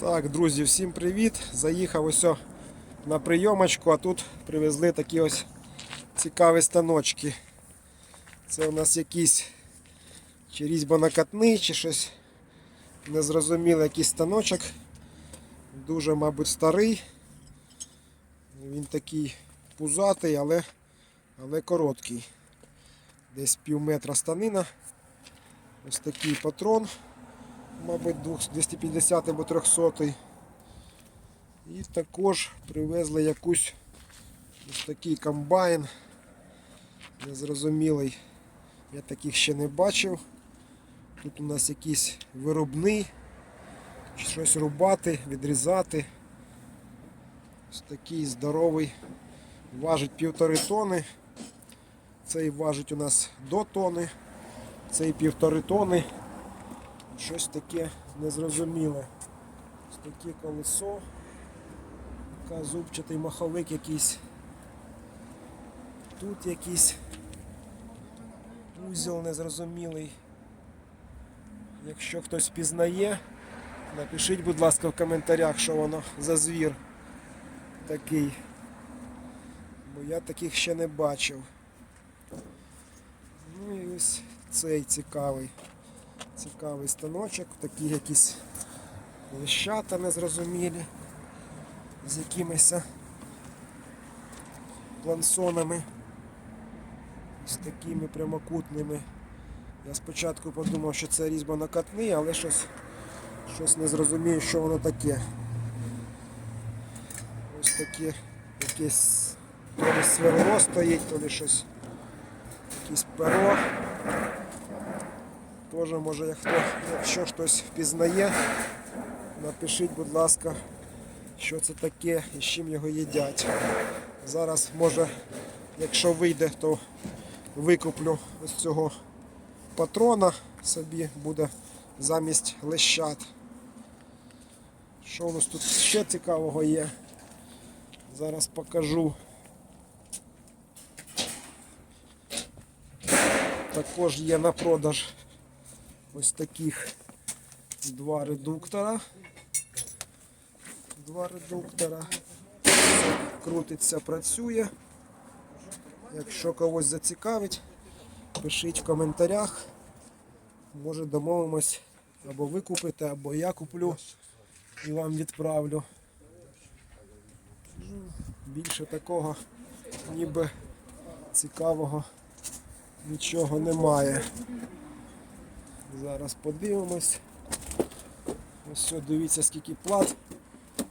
Так, друзі, всім привіт! Заїхав ось на прийомочку, а тут привезли такі ось цікаві станочки. Це у нас якийсь чи різьбонакатний, чи щось незрозуміле якийсь станочок. Дуже, мабуть, старий. Він такий пузатий, але, але короткий. Десь пів метра станина. Ось такий патрон мабуть, 250 або 300. І також привезли якусь ось такий комбайн. Незрозумілий. Я таких ще не бачив. Тут у нас якийсь виробний, щось рубати, відрізати. Ось такий здоровий. Важить півтори тони. Цей важить у нас до тони. Цей півтори тони щось таке незрозуміле. Ось таке колесо, така зубчатий маховик якийсь. Тут якийсь узел незрозумілий. Якщо хтось пізнає, напишіть, будь ласка, в коментарях, що воно за звір такий. Бо я таких ще не бачив. Ну і ось цей цікавий. Цікавий станочок, такі якісь лещата незрозумілі з якимись плансонами, з такими прямокутними. Я спочатку подумав, що це різьбонакатний, але щось, щось не зрозумію, що воно таке. Ось таке якесь то ли сверло стоїть, то ли щось, якесь перо. Тоже може, як хто, якщо хтось впізнає, напишіть, будь ласка, що це таке і з чим його їдять. Зараз, може, якщо вийде, то викуплю ось цього патрона собі буде замість лещат. Що у нас тут ще цікавого є? Зараз покажу. Також є на продаж ось таких два редуктора. Два редуктора. Крутиться, працює. Якщо когось зацікавить, пишіть в коментарях. Може домовимось або ви купите, або я куплю і вам відправлю. Більше такого ніби цікавого нічого немає. Зараз подивимось. Ось все, дивіться скільки плат,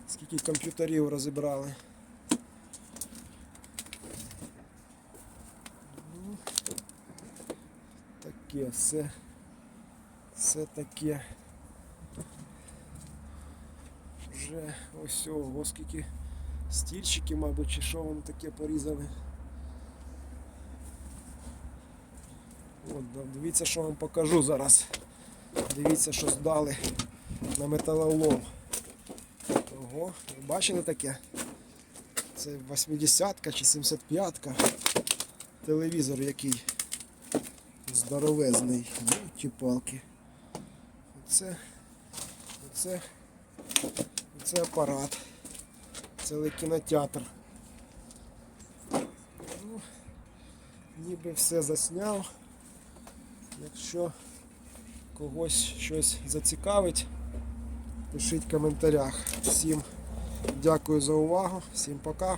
скільки комп'ютерів розібрали. Таке, все, все таке. Вже ось ого, скільки стільчики, мабуть, чи що воно таке порізали. От, дивіться, що вам покажу зараз. Дивіться, що здали на металолом. Ого, ви бачили таке? Це 80-ка чи 75-ка. Телевізор який здоровезний. Ті палки. Оце, оце, оце апарат. Цілий кінотеатр. Ну, ніби все засняв. Якщо когось щось зацікавить, пишіть в коментарях. Всім дякую за увагу, всім пока.